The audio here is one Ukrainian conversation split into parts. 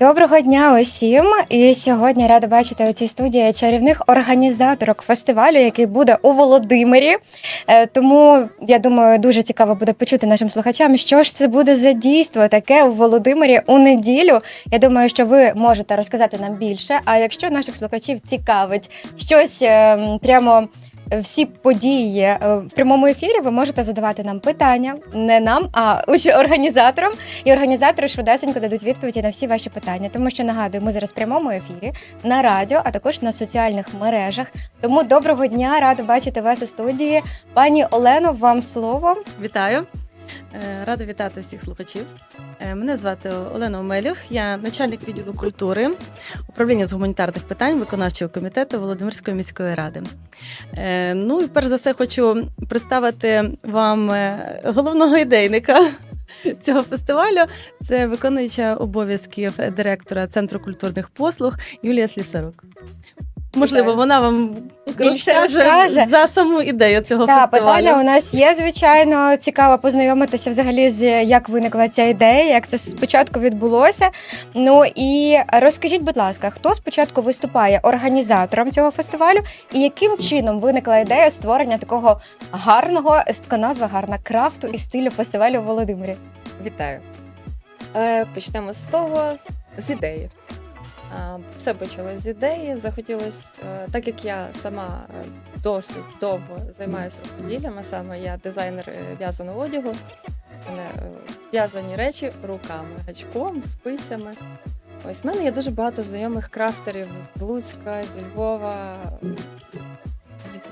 Доброго дня усім! І сьогодні рада бачити у цій студії чарівних організаторок фестивалю, який буде у Володимирі. Е, Тому я думаю, дуже цікаво буде почути нашим слухачам, що ж це буде за дійство таке у Володимирі у неділю. Я думаю, що ви можете розказати нам більше. А якщо наших слухачів цікавить щось е, прямо. Всі події е, в прямому ефірі ви можете задавати нам питання, не нам, а організаторам. І організатори швидесенько дадуть відповіді на всі ваші питання. Тому що нагадую, ми зараз в прямому ефірі на радіо, а також на соціальних мережах. Тому доброго дня, рада бачити вас у студії. Пані Олено, вам слово. Вітаю. Е, Рада вітати всіх слухачів. Е, Мене звати Олена Омелюх, я начальник відділу культури, управління з гуманітарних питань виконавчого комітету Володимирської міської ради. Е, Ну і перш за все хочу представити вам головного ідейника цього фестивалю. Це виконуюча обов'язків директора Центру культурних послуг Юлія Слісарук. Можливо, вона вам Більше розкаже розкаже. за саму ідею цього Так, фестивалю. питання у нас є, звичайно. Цікаво познайомитися взагалі з як виникла ця ідея, як це спочатку відбулося. Ну і розкажіть, будь ласка, хто спочатку виступає організатором цього фестивалю, і яким чином виникла ідея створення такого гарного така назва гарна крафту і стилю фестивалю у Володимирі? Вітаю. Е, Почнемо з того, з ідеї. Все почалось з ідеї. Захотілося, е, так як я сама е, досить довго займаюся рукоділлям, а саме я дизайнер е, в'язаного одягу. В'язані речі руками, гачком, спицями. Ось в мене є дуже багато знайомих крафтерів з Луцька, зі Львова,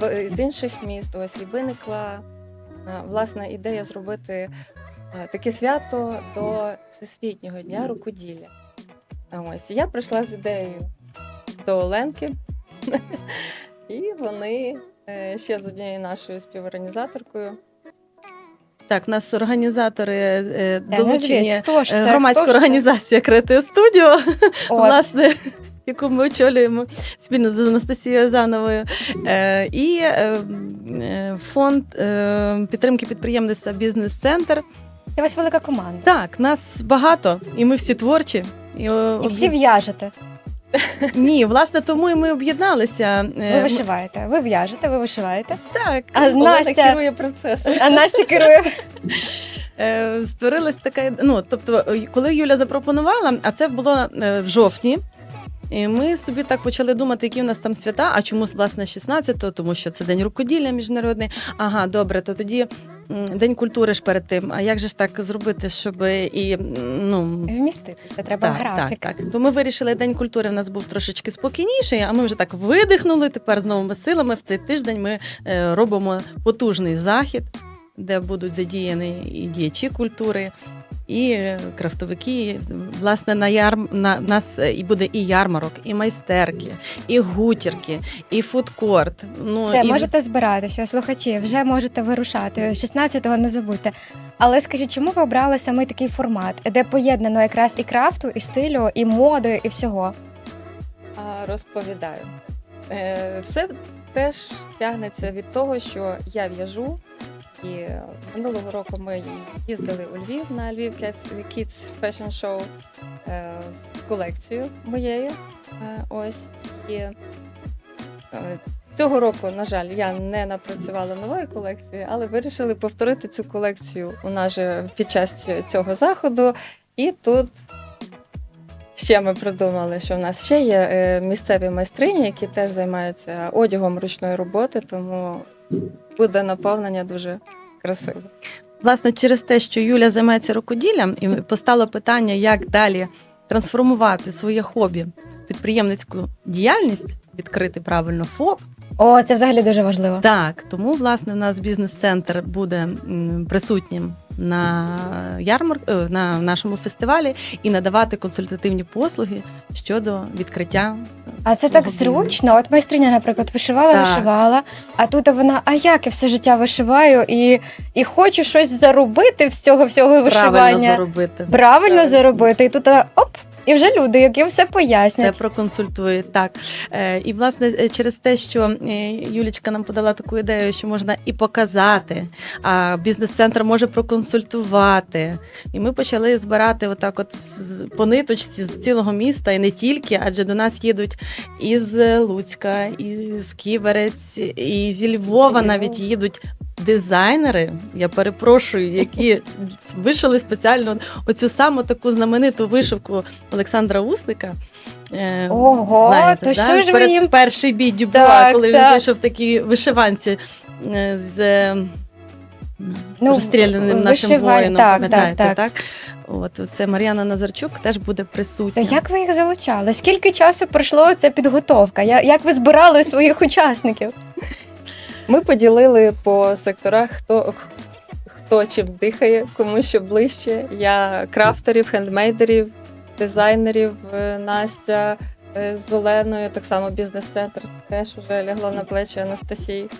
з, інших міст. Ось і виникла власна ідея зробити таке свято до Всесвітнього дня рукоділля. А Ось я прийшла з ідеєю до Оленки, і вони е, ще з однією нашою співорганізаторкою. Так, в нас організатори е, Е, долучені хто ж це? громадська Хто організація Креатив Студіо, власне, яку ми очолюємо спільно з Анастасією Зановою, і фонд підтримки підприємництва Бізнес-центр. Це у вас велика команда. Так, нас багато, і ми всі творчі. І, о, І всі в'яжете. Ні, власне, тому і ми об'єдналися. Е, Ви ми- вишиваєте, ви в'яжете, ви вишиваєте. Так, А Олена Настя, керує процесом. а Настя керує. Е, створилась така. Ну, тобто, е, коли Юля запропонувала, а це було е, в жовтні. І ми собі так почали думати, які в нас там свята. А чому власне 16-го? Тому що це день рукоділля міжнародний. Ага, добре, то тоді день культури ж перед тим. А як же ж так зробити, щоб і ну. Вміститися, треба Так, графік. так, так. То ми вирішили, день культури в нас був трошечки спокійніший, а ми вже так видихнули. Тепер з новими силами в цей тиждень ми е, робимо потужний захід, де будуть задіяні і діячі культури, і крафтовики. Власне, на яр... на нас е, і буде і ярмарок, і майстерки, і гутірки, і фудкорт. Ну Все, і можете збиратися, слухачі, вже можете вирушати. 16-го не забудьте. Але скажіть, чому ви обрали саме такий формат, де поєднано якраз і крафту, і стилю, і моди, і всього? А, Розповідаю. Е, Все теж тягнеться від того, що я в'яжу. І минулого року ми їздили у Львів на Львів Kids- Fashion Show е, з колекцією моєю. Е, Ось. І е, цього року, на жаль, я не напрацювала нової колекції, але вирішили повторити цю колекцію у нас же під час цього заходу. І тут Ще ми придумали, що в нас ще є місцеві майстрині, які теж займаються одягом ручної роботи, тому буде наповнення дуже красиве. Власне, через те, що Юля займається рукоділлям, і постало питання, як далі трансформувати своє хобі в підприємницьку діяльність, відкрити правильно ФОП. О, це взагалі дуже важливо. Так, тому власне у нас бізнес-центр буде присутнім на ярмар... е, на нашому фестивалі і надавати консультативні послуги щодо відкриття. А це так зручно. От майстриня, наприклад, вишивала, Так. вишивала, а тут вона, а як я все життя вишиваю і, і хочу щось заробити з цього всього Правильно вишивання. заробити. Правильно так. заробити. І тут оп, і вже люди, які все Все пояснять. проконсультують. Так. Е, і власне е, через те, що е, Юлічка нам подала таку ідею, що можна і показати, а бізнес-центр може проконсультувати. І ми почали збирати отак, от з- по ниточці з цілого міста, і не тільки, адже до нас їдуть із Луцька, із Ківерець, і зі Львова навіть їдуть. Дизайнери, я перепрошую, які вишили спеціально оцю саму таку знамениту вишивку Олександра Усника. Е, Ого, то що ж ви їм- перший бій Дюбуа, Так, коли так. він вийшов в такій вишиванці е, з е, Ну, розстріляним нашим воїном. так, пам'ятаєте, так, так? От це Мар'яна Назарчук теж буде То присутня. як ви їх залучали? Скільки часу пройшло ця підготовка? Як ви збирали своїх учасників? Ми поділили по секторах, хто, хто чим дихає, кому що ближче. Я крафтерів, хендмейдерів, дизайнерів, е, Настя е, з Оленою, так само бізнес-центр. Це теж вже лягло на плечі Анастасії.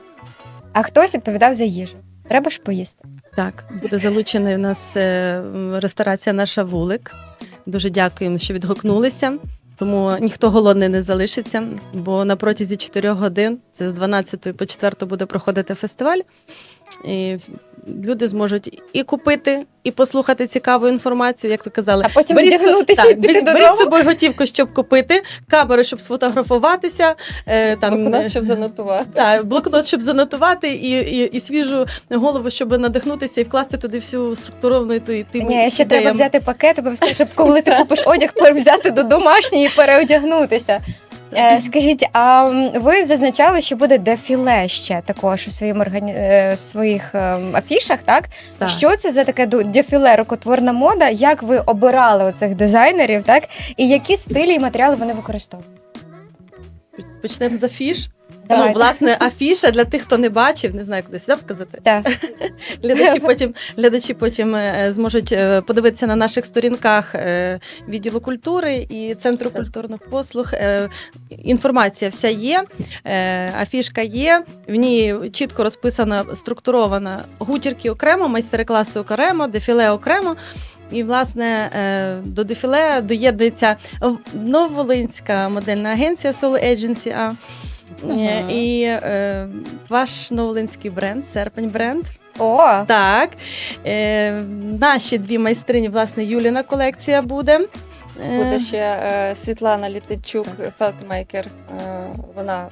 А хтось відповідав за їжу. Треба ж поїсти. Так, буде залучений у нас е, ресторація наша вулик. Дуже дякуємо, що відгукнулися. Тому ніхто голодний не залишиться, бо на протязі 4 годин, це з 12 по 4 буде проходити фестиваль. Люди зможуть і купити, і послухати цікаву інформацію, як ви казали. А потім Беріть вдягнутися так, і піти додому. Беріть з собою готівку, щоб купити, камеру, щоб сфотографуватися. Е, там, Блокнот, е, щоб занотувати. так, блокнот, щоб занотувати, і, і, і свіжу голову, щоб надихнутися і вкласти туди всю структуровану ту тим Ні, ще треба взяти пакет, обов'язково, щоб коли ти купиш одяг, взяти до домашньої і переодягнутися. Е, скажіть, а м, ви зазначали, що буде дефіле ще також у своїм органі... е, своїх ем, афішах, так? Так. Що це за таке ду- дефіле рукотворна мода? Як ви обирали оцих дизайнерів, так? І які стилі і матеріали вони використовують? Почнемо з афіш. Давайте. Ну, власне, афіша для тих, хто не бачив, не знаю, куди сюди показати. Так. Глядачі потім, глядачі потім е, зможуть е, подивитися на наших сторінках е, відділу культури і центру Це. культурних послуг. Інформація вся є, афішка є. В ній чітко розписана, структурована гутірки окремо, майстер-класи окремо, дефіле окремо. І, власне, до дефіле доєднується Новолинська модельна агенція Solo Agency. Ага. І е, ваш новолинський бренд, серпень бренд. О, Так. Е, наші дві майстрині, власне, Юліна колекція буде. Е, Буде ще е, Світлана Літичук, фелтмейкер. Е, вона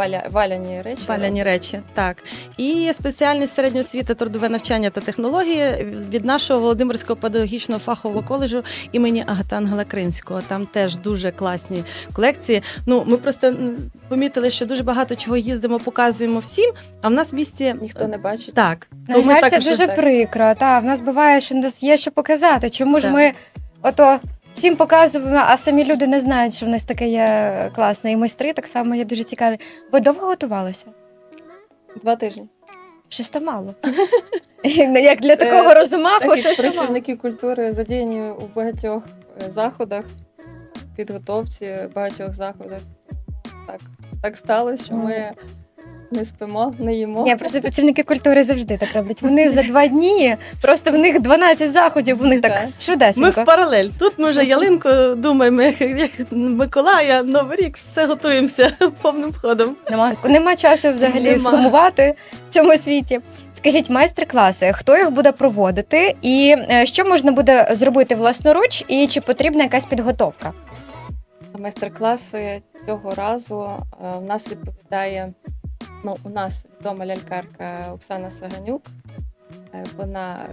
валя, валяні речі. Валяні речі, так. І спеціальність середньої освіти, трудове навчання та технології від нашого Володимирського педагогічного фахового коледжу імені Агата Ангела Кримського. Там теж дуже класні колекції. Ну, ми просто помітили, що дуже багато чого їздимо, показуємо всім, а в нас в місті Ніхто не бачить. так. на То ми жаль, це також- дуже так. прикро. Та в нас буває, що у нас є що показати. Чому ж Так. ми ото всім показуємо, а самі люди не знають, що в нас таке є класне. І майстри так само є дуже цікаві. Ви довго готувалися? Два тижні. Щось то мало. Як для такого Е, розмаху, щось то мало. працівники культури задіяні у багатьох е, заходах, підготовці багатьох заходах. Так, так сталося, що ми не спимо, не їмо. Ні, просто працівники культури завжди так роблять. Вони за два дні, просто в них 12 заходів, них так Так. Ми в паралель. Тут ми вже ялинку думаємо, як, як Миколая, Новий рік, все готуємося повним ходом. Нема, нема часу взагалі Нема. сумувати в цьому світі. Скажіть, майстер-класи, хто їх буде проводити, і е, що можна буде зробити власноруч, і чи потрібна якась підготовка? За майстер-класи цього разу е, в нас відповідає. Ну, у нас вдома лялькарка Оксана Саганюк. Е, Вона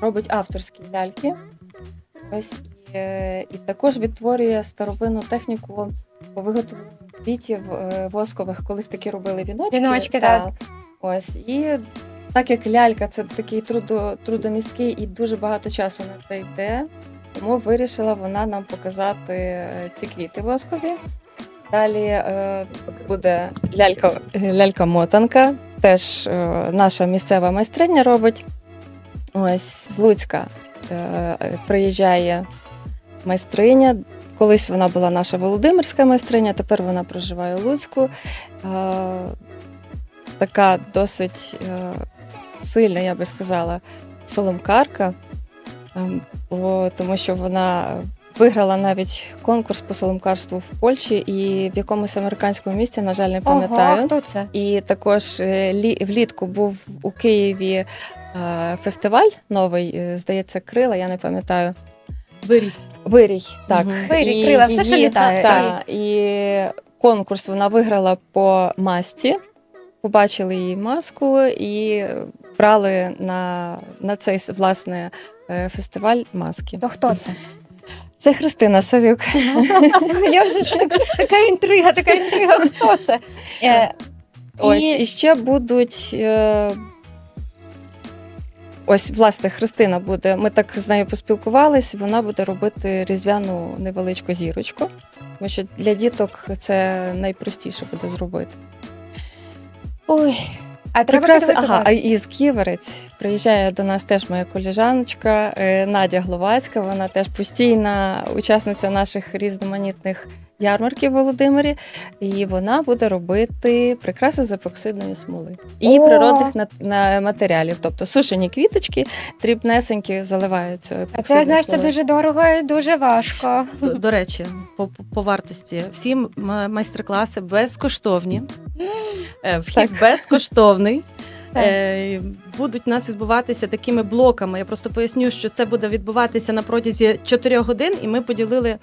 робить авторські ляльки. Ось і, е, і також відтворює старовинну техніку по виготовленню квітів е, воскових. Колись такі робили віночки. Віночки, Та, так. Ось і так як лялька це такий трудо, трудомісткий і дуже багато часу на це йде. Тому вирішила вона нам показати ці квіти воскові. Далі е, буде лялька, лялька-мотанка, теж е, наша місцева майстриня робить. Ось з Луцька е, приїжджає майстриня. Колись вона була наша Володимирська майстриня, тепер вона проживає у Луцьку. Така досить сильна, я би сказала, соломкарка, ем, тому що вона Виграла навіть конкурс по соломкарству в Польщі і в якомусь американському місті, на жаль, не Ого, пам'ятаю. хто це? І також е, лі- влітку був у Києві е, фестиваль новий, е, здається, крила, я не пам'ятаю. Вирій. Вирій, так. Мгм. Вирій, І крила, все, що літає. та, і конкурс вона виграла по масті. Побачили її маску і брали на, на цей власне фестиваль маски. То хто це? Це Христина Савюк. Я вже ж так, така інтрига, така інтрига. Хто це? Е, Ось І- і ще будуть. Е... Ось, власне, Христина буде. Ми так з нею поспілкувались. Вона буде робити різдвяну невеличку зірочку, тому що для діток це найпростіше буде зробити. Ой, А треба прекрасно. Ага, а із Ківерець приїжджає до нас теж моя коліжаночка е, Надя Гловацька. Вона теж постійна учасниця наших різноманітних ярмарків в Володимирі. І вона буде робити прикраси з епоксидної смоли і О! природних на, на матеріалів, тобто сушені квіточки, дрібнесенькі заливаються. А це знаєш, це дуже дорого і дуже важко. До, до речі, по, по вартості всі майстер-класи безкоштовні. Е, Вхід Так. безкоштовний. Е, Будуть у нас відбуватися такими блоками. Я просто поясню, що це буде відбуватися на протязі 4 годин, і ми поділили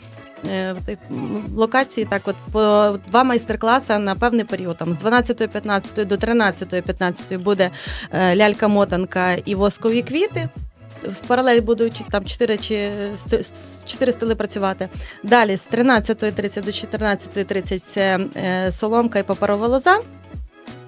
локації так, от по два майстер-класи на певний період. Там з 12.15 до 13.15 буде е, лялька-мотанка і воскові квіти. В паралель будуть там 4 чи 4 столи працювати. Далі з 13.30 до 14.30 це е, соломка і паперова лоза.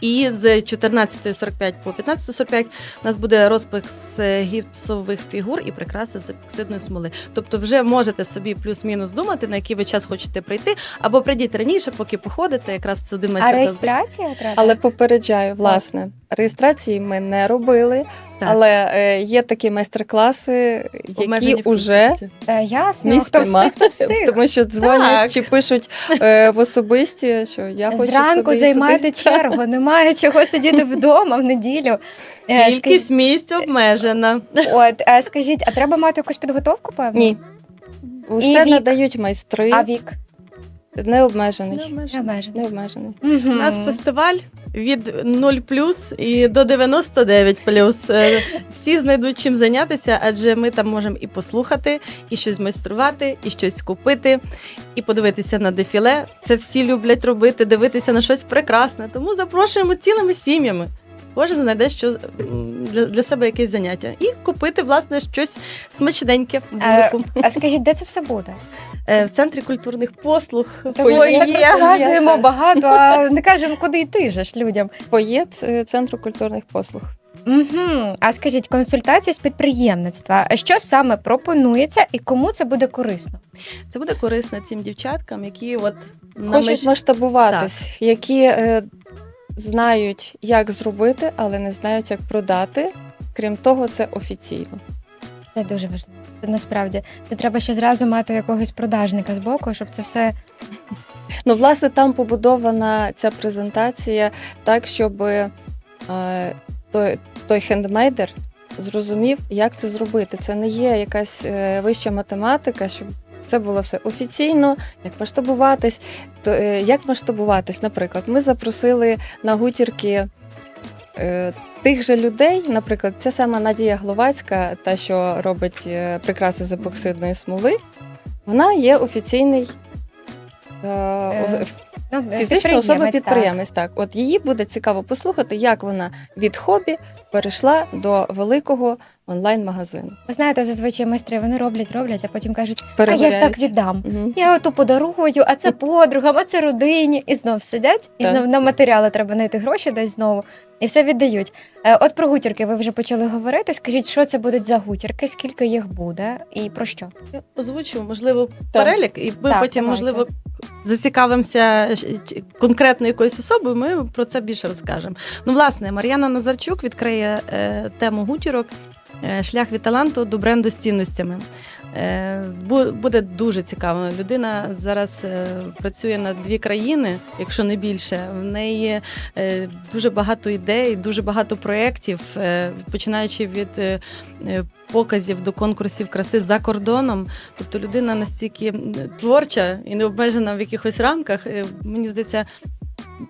І з 14.45 по 15.45 у нас буде розпис е, гіпсових фігур і прикраси з епоксидної смоли. Тобто, вже можете собі плюс-мінус думати, на який ви час хочете прийти, або прийдіть раніше, поки походите. Якраз це один А майстер-клас. реєстрація треба? Але попереджаю, власне, реєстрації ми не робили, Так. але е, є такі майстер-класи, які вже. Та ясно, хто встиг, хто встиг. Тому що дзвонять Так. чи пишуть е, в особисті, що я хочу Зранку туди і займайте туди. чергу, немає чого сидіти вдома в неділю. Е, Кількість місць обмежена. скажіть- От, а скажіть, а треба мати якусь підготовку, певно? Ні. Усе вік? надають майстри, А вік? Не обмежений. Не обмежена. Не обмежений. Не обмежений. Мгм. У нас фестиваль від 0 плюс і до 99 плюс. Е, Всі знайдуть чим зайнятися, адже ми там можемо і послухати, і щось майструвати, і щось купити, і подивитися на дефіле. Це всі люблять робити, дивитися на щось прекрасне. Тому запрошуємо цілими сім'ями. Кожен знайде що для, для себе якесь заняття. І купити, власне, щось смачненьке в Е, вулику. А скажіть, де це все буде? Е, В центрі культурних послуг. Тому Ой, так є. розказуємо багато, а не кажемо, куди йти же ж людям. Фоє ц- центру культурних послуг. Угу. А скажіть, консультації з підприємництва. Що саме пропонується і кому це буде корисно? Це буде корисно цим дівчаткам, які от на Хочуть межі масштабуватись, які е, знають, як зробити, але не знають, як продати. Крім того, це офіційно. Це дуже важливо. Це насправді це треба ще зразу мати якогось продажника з боку, щоб це все Ну, власне, там побудована ця презентація так, щоб е, той, той хендмейдер зрозумів, як це зробити. Це не є якась е, вища математика, щоб це було все офіційно, як масштабуватись. То, е, як масштабуватись, наприклад, ми запросили на гутірки. Е, Тих же людей, наприклад, ця сама Надія Гловацька, та що робить е, прикраси з епоксидної смоли, вона є офіційний е, ну, Фізична особа підприємець, підприємець, так. От її буде цікаво послухати, як вона від хобі перейшла до великого онлайн-магазину. так. Ви знаєте, зазвичай майстри вони роблять, роблять, а потім кажуть, а я так віддам. Мгм. Я оту подарую, а це подругам, а це родині. І знов сидять, і Так. знов на матеріали треба знайти гроші десь знову, і все віддають. Е, От про гутірки ви вже почали говорити. Скажіть, що це будуть за гутірки, скільки їх буде і про що? Я озвучу, можливо, перелік, і ми Так, потім, давайте. можливо, зацікавимося щ- конкретно якоюсь особою. Ми про це більше розкажемо. Ну, власне, Мар'яна Назарчук відкриє е, тему гутірок е, Шлях від таланту до бренду з цінностями. Е, Буде дуже цікаво. Людина зараз е, працює на дві країни, якщо не більше. В неї е, дуже багато ідей, дуже багато проєктів, е, починаючи від е, е, показів до конкурсів краси за кордоном. Тобто людина настільки творча і не обмежена в якихось рамках. Е, Мені здається,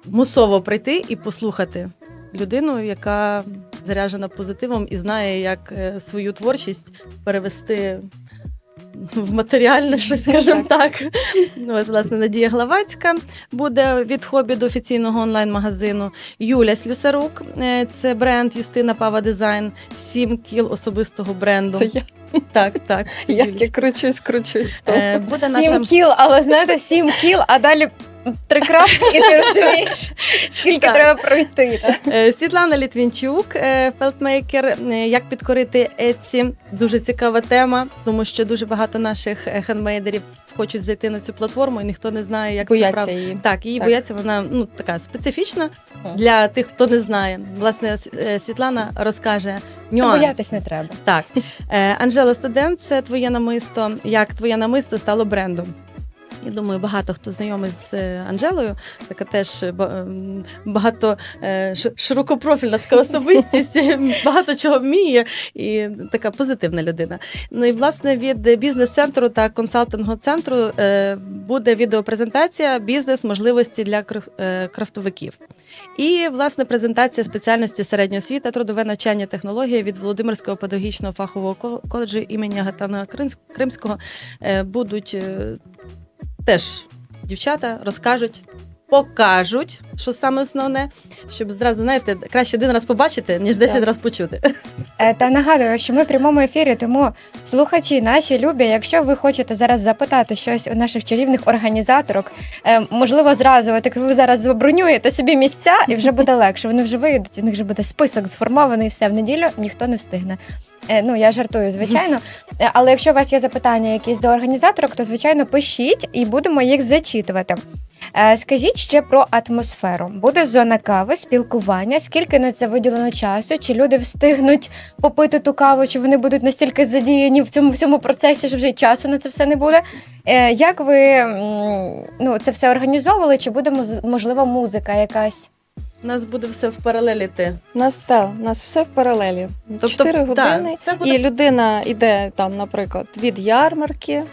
мусово прийти і послухати людину, яка заряджена позитивом і знає, як е, свою творчість перевести в матеріальне, щось, скажімо так. Ну, От, власне, Надія Главацька буде від хобі до офіційного онлайн-магазину. Юля Слюсарук, е, це бренд Юстина Пава Дизайн, сім кіл особистого бренду. Це я. Так, так. Як я кручусь, кручусь в тому. Е, Буде Сім наша кіл, але знаєте, сім кіл, а далі три крапки, і ти розумієш, скільки Так. треба пройти. так? Е, Світлана Літвінчук, е, фелдмейкер. Е, Як підкорити Etsy. Дуже цікава тема, тому що дуже багато наших е, хендмейдерів хочуть зайти на цю платформу, і ніхто не знає, як це Бояться прав... її. Так, її Так. бояться. Вона ну така специфічна Мгм. для тих, хто не знає. Власне, С- е, Світлана розкаже Що нюанс. боятись не треба. Так, Е, Анжела Студент, це твоє намисто. Як твоє намисто стало брендом? Я думаю, багато хто знайомий з е, Анжелою, така теж е, ем, багато е, широкопрофільна така особистість, багато чого вміє і така позитивна людина. Ну і власне від бізнес-центру та консалтингового центру буде відеопрезентація бізнес можливості для крафтовиків. І власне презентація спеціальності середньої освіти, трудове навчання технології від Володимирського педагогічного фахового коледжу імені Гатана Кримського будуть теж дівчата розкажуть. Покажуть, що саме основне, щоб зразу знаєте, краще один раз побачити, ніж 10 Так. разів почути. Е, Та нагадую, що ми в прямому ефірі, тому слухачі наші любі, якщо ви хочете зараз запитати щось у наших чарівних організаторок, е, можливо, зразу от як ви зараз забронюєте собі місця, і вже буде легше. Вони вже виїдуть, у них вже буде список сформований, все в неділю ніхто не встигне. Е, Ну, я жартую, звичайно. Е, Але якщо у вас є запитання якісь до організаторок, то звичайно пишіть і будемо їх зачитувати. Е, Скажіть ще про атмосферу. Буде зона кави, спілкування. Скільки на це виділено часу? Чи люди встигнуть попити ту каву, чи вони будуть настільки задіяні в цьому всьому процесі, що вже часу на це все не буде? Як ви ну, це все організовували? Чи буде муз- можливо музика якась? У нас буде все в паралелі ти. У нас все, у нас все в паралелі. Тобто, години. це буде І людина йде там, наприклад, від ярмарки,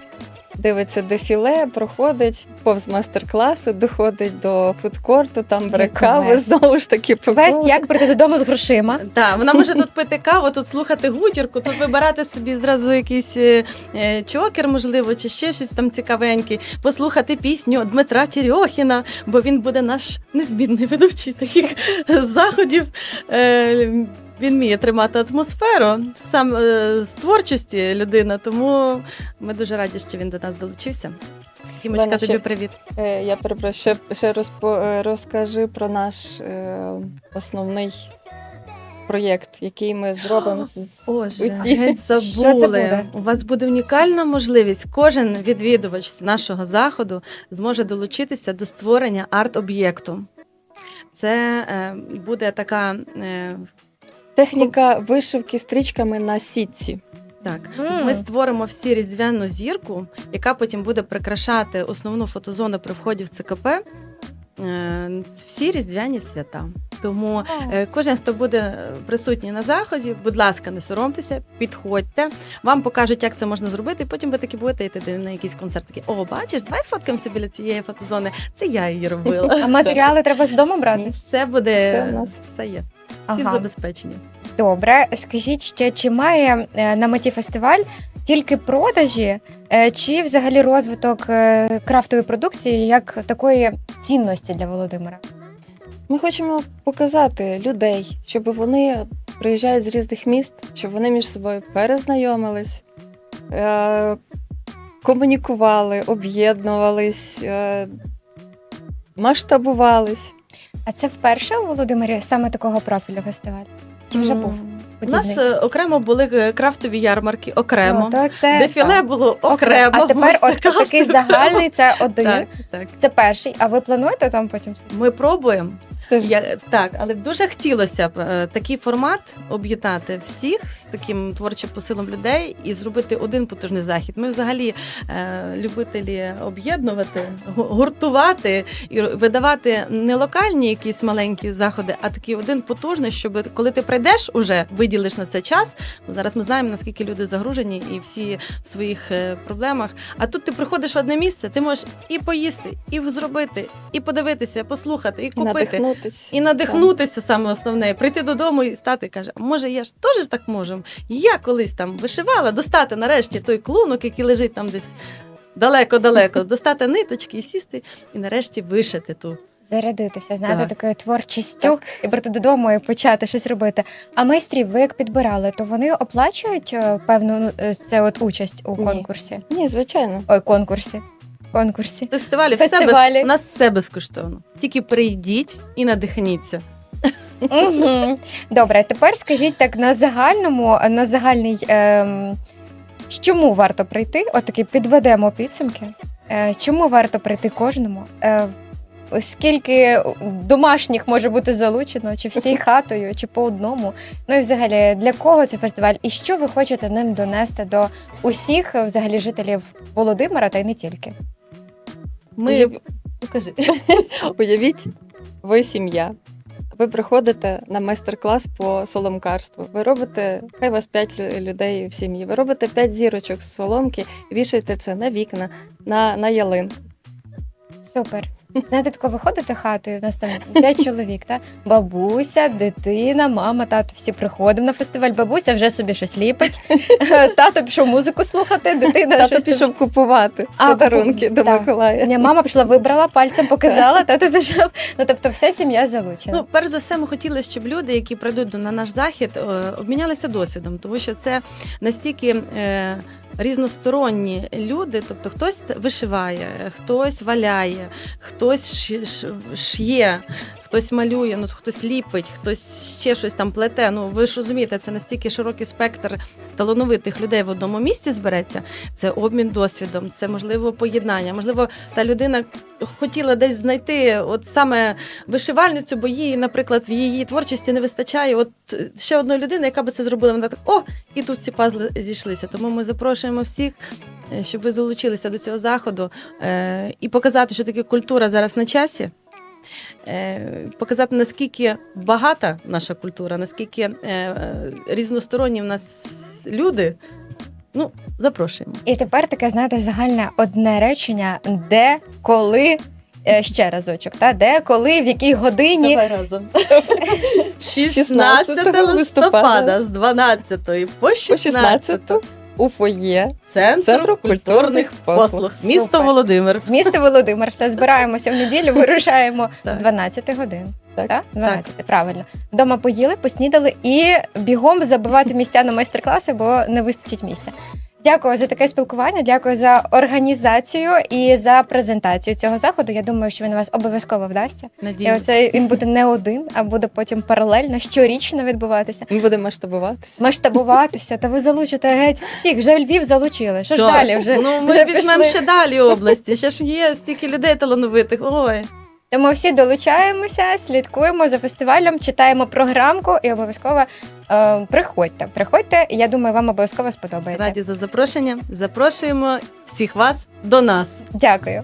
дивиться дефіле, проходить повз майстер-класи, доходить до фудкорту, там бере Яка каву, весть. знову ж таки Квест, як прийти додому з грошима? Так, вона може тут пити каву, тут слухати гутірку, тут вибирати собі зразу якийсь е, е, чокер, можливо, чи ще щось там цікавеньке, послухати пісню Дмитра Тірьохіна, бо він буде наш незмінний ведучий таких заходів. Е, Він вміє тримати атмосферу сам е, з творчості людина, тому ми дуже раді, що він до нас долучився. Кімочка, Лена, тобі ще- привіт. Е, Я перепрошую, ще, ще розпо, е, розкажи про наш е, основний проєкт, який ми зробимо з Боже, геть забули. Що це буде? У вас буде унікальна можливість. Кожен відвідувач нашого заходу зможе долучитися до створення арт-об'єкту. Це е, буде така. Е, Техніка вишивки стрічками на сітці. так, Мм. ми створимо всі різдвяну зірку, яка потім буде прикрашати основну фотозону при вході в ЦКП. Е, всі різдвяні свята. Тому Е, Кожен, хто буде е, присутній на заході, будь ласка, не соромтеся, підходьте. Вам покажуть, як це можна зробити, і потім ви таки будете йти на якийсь концерт. Такі, о, бачиш, давай сфоткаємося біля цієї фотозони. Це я її робила. А матеріали треба з дому брати? Все буде Все у нас. все є. Всі Ага. забезпечені. Добре, скажіть ще, чи має е, на меті фестиваль тільки продажі, е, чи взагалі розвиток е, крафтової продукції як такої цінності для Володимира? Ми хочемо показати людей, щоб вони приїжджають з різних міст, щоб вони між собою перезнайомились, комунікували, об'єднувались, масштабувались. А це вперше у Володимирі саме такого профілю фестиваль? Чи вже був? У нас е, окремо були е, крафтові ярмарки, окремо. Ну, то це Дефіле було окремо. окремо. А тепер от майстер-класи такий загальний це один. Так, так. Це перший. А ви плануєте там потім? Ми пробуємо. Це ж Я, так, але дуже хотілося б е, такий формат об'єднати всіх з таким творчим посилом людей і зробити один потужний захід. Ми взагалі е, любителі об'єднувати, гуртувати і видавати не локальні якісь маленькі заходи, а такий один потужний, щоб коли ти прийдеш, уже виділиш на це час. Зараз ми знаємо наскільки люди загружені і всі в своїх е, проблемах. А тут ти приходиш в одне місце, ти можеш і поїсти, і зробити, і подивитися, послухати, і і купити. Надихнутись. І надихнутися саме основне, прийти додому і стати і каже: може, я ж теж так можу. Я колись там вишивала, достати нарешті той клунок, який лежить там десь далеко-далеко, достати ниточки і сісти, і нарешті вишити ту. Зарядитися, знаєте, Так. такою творчістю і прийти додому і почати щось робити. А майстрів, ви як підбирали, то вони оплачують е, певну ну, е, це от участь у Ні. конкурсі? Ні, звичайно. Ой, конкурсі. Конкурсі. Фестивалі, все Фестивалі. без, у нас все безкоштовно. Тільки прийдіть і надихніться. Угу. Добре, тепер скажіть так на загальному, на загальний. Ем, чому варто прийти? Отаки підведемо підсумки. Е, чому варто прийти кожному? Е, скільки домашніх може бути залучено, чи всій хатою, чи по одному? Ну і взагалі для кого цей фестиваль? І що ви хочете ним донести до усіх е, взагалі жителів Володимира та й не тільки? Ми Уяв- покажи. Уявіть, ви сім'я. Ви приходите на майстер-клас по соломкарству. Ви робите, хай вас 5 людей в сім'ї. Ви робите 5 зірочок з соломки, вішаєте це на вікна, на, на ялинку. Супер. Знаєте, тако виходите хатою, у нас там п'ять чоловік, та? бабуся, дитина, мама, тато, всі приходимо на фестиваль. Бабуся вже собі щось ліпить. Тато пішов музику слухати, дитина Тато щось там- пішов купувати А, подарунки купу- до так. Миколая. Ні, мама пішла, вибрала, пальцем показала, тато пішов. Ну тобто, вся сім'я залучена. Ну, перш за все, ми хотіли, щоб люди, які прийдуть на наш захід, е, обмінялися досвідом, тому що це настільки. Різносторонні люди, тобто хтось вишиває, хтось валяє, хтось ши- ш- шиє, хтось малює, ну хтось ліпить, хтось ще щось там плете. Ну ви ж розумієте, це настільки широкий спектр талановитих людей в одному місці збереться. Це обмін досвідом, це можливо поєднання. Можливо, та людина хотіла десь знайти от саме вишивальницю, бо їй, наприклад, в її творчості не вистачає. От ще одної людини, яка би це зробила. Вона так, о, і тут ці пазли зійшлися. Тому ми запрошуємо всіх. е, Щоб ви долучилися до цього заходу е, і показати, що таке культура зараз на часі, показати, наскільки багата наша культура, наскільки е, е, різносторонні в нас люди. Ну, запрошуємо. І тепер таке, знаєте, загальне одне речення: де, коли. е, Ще разочок, та де, коли, в якій годині. Давай разом. 16 16 листопада з 12 по По 16 16 у фоє. Центру Центру культурних культурних послуг. послуг. Місто Супер. Володимир. Місто Володимир, все збираємося в неділю, вирушаємо Так. з 12 годин. Так. Так? 12, правильно. Вдома поїли, поснідали і бігом забивати місця на майстер-класи, бо не вистачить місця. Дякую за таке спілкування, дякую за організацію і за презентацію цього заходу. Я думаю, що він у вас обов'язково вдасться. І Надіюсь. оце він буде не один, а буде потім паралельно, щорічно відбуватися. Ми будемо масштабуватися. Масштабуватися, та ви залучите геть всіх. Вже Львів залучили. Що ж далі? Вже ну, ми вже візьмемо пішли. ще далі області. Ще ж є стільки людей талановитих. Ой. Тому всі долучаємося, слідкуємо за фестивалем, читаємо програмку і обов'язково е, приходьте. Приходьте, я думаю, вам обов'язково сподобається. Раді за запрошення. Запрошуємо всіх вас до нас. Дякую.